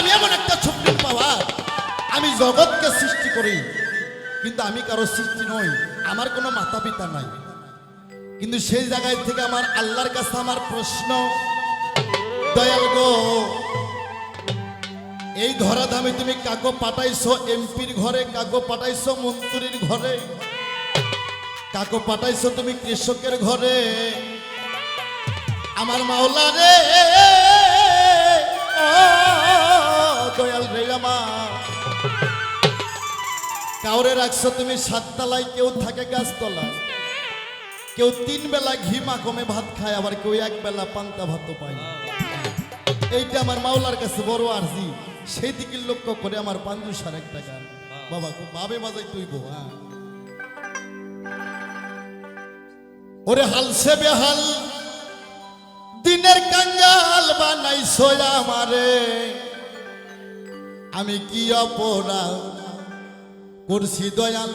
আমি এমন একটা সুপ্রিম পাওয়ার। আমি জগৎকে সৃষ্টি করি, কিন্তু আমি কারও সৃষ্টি নই, আমার কোনো মাতা পিতা নাই। কিন্তু সেই জায়গায় থেকে আমার আল্লাহর কাছে আমার প্রশ্ন, দয়াল গো, এই ধরাধামে তুমি কাকো পাঠাইছো, এমপির ঘরে কাকো পাঠাইছো, মন্ত্রীর ঘরে কাকো পাঠাইছো তুমি কৃষকের ঘরে, আমার মাওলা রে দয়াল রে কাউরে রাখছো তুমি সাততলায়, কেউ থাকে গাছতলায়। কেউ তিন বেলা ঘি মাখমে ভাত খায়, আবার কেউ এক বেলা পান্তা ভাতও পায় এইটা আমার মাওলার কাছে বড় আরজি। সেই দিকে লক্ষ্য করে আমার পাঞ্জু সার এক টাকা বাবা, খুব ভাবে বাজাই তুইব হ্যাঁ। ওরে হালসে বেহাল, দিনের কাঙ্গাল বানাই সোয়া আমারে। আমি কি অপরাধ করছি দয়াল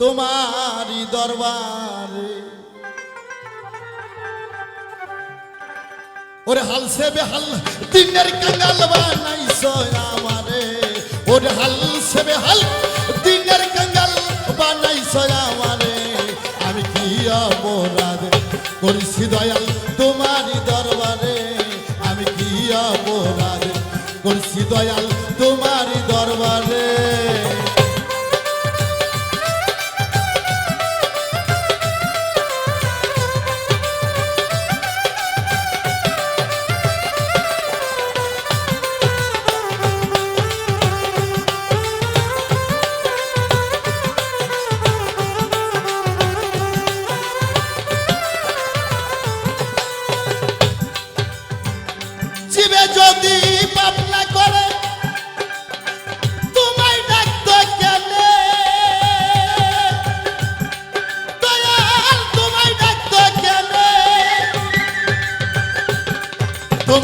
তোমারই দরবারে? ওরে হালসে বেহাল, দিনের কাঙ্গাল বানাইছো আমারে। ওরে হালসে বেহাল, দিনের কাঙ্গাল বানাইছো আমারে। আমি কি অপরাধ করেছি দয়াল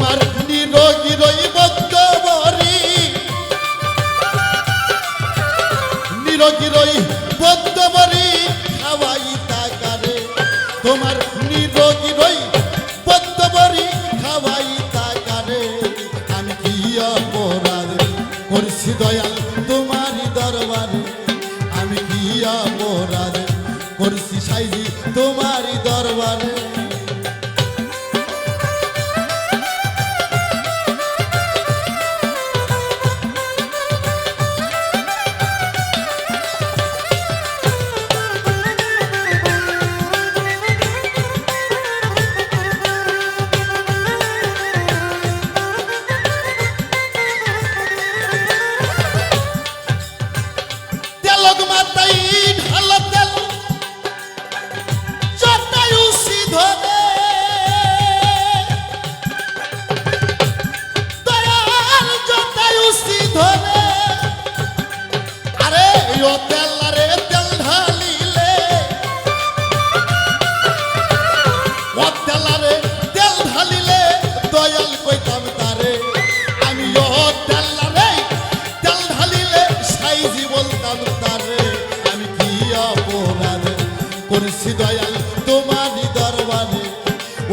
তোমার নিরোগী রইবদ্ধ বরি নিরোগী রই বদ্ধ বরি খাওয়াই তাকারে তোমার নিরোগী রই বদ্ধ বরি খাওয়াই তাকারে আমি কি অপরাধ করছি দয়াল তোমারই দরবারে? আমি কি অপরাধ করছি সাইজি তোমারই দরবারে?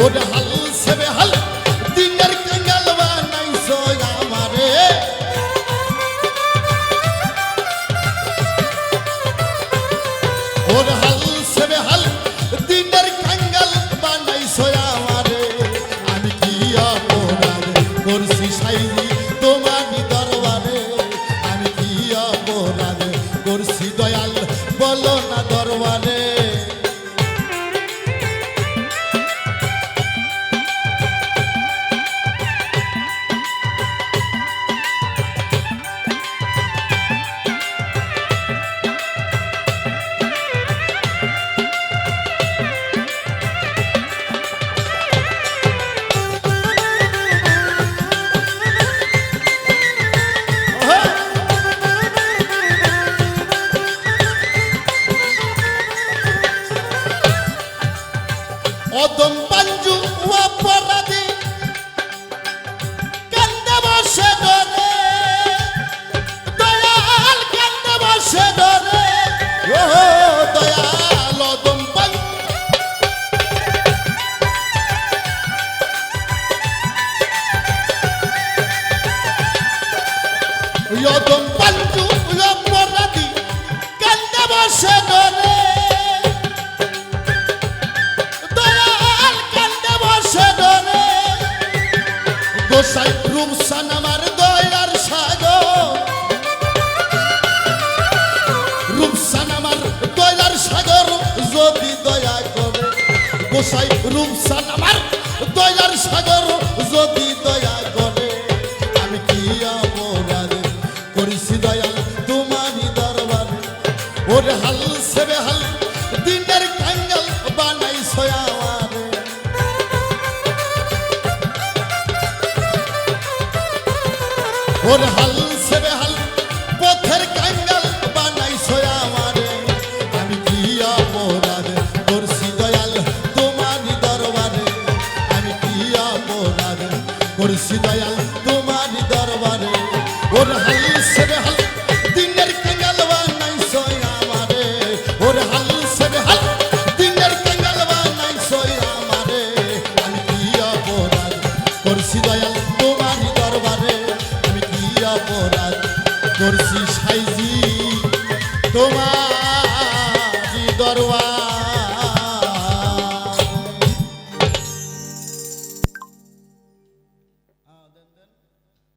ওরে হাল সেবে হাল দিনের কাঙ্গাল বানাইছো আমারে। ওর পাঞ্জু অপরাধী। কান্দে বসে ধরে দয়াল কান্দে বসে ধরে ও দয়াল অদম পাঞ্জু। অপরাধী। কান্দে বসে গোসাই রূপসান আমার। দয়ার সাগর যদি দয়া করে, আমি কি আমার করিছি দয়া তোমারই দরবার? ওর হাল সেবে হাল, দিনের কাঙ্গাল বানাই সয়া ওর হাল সেবে হাল খাইছি তোমার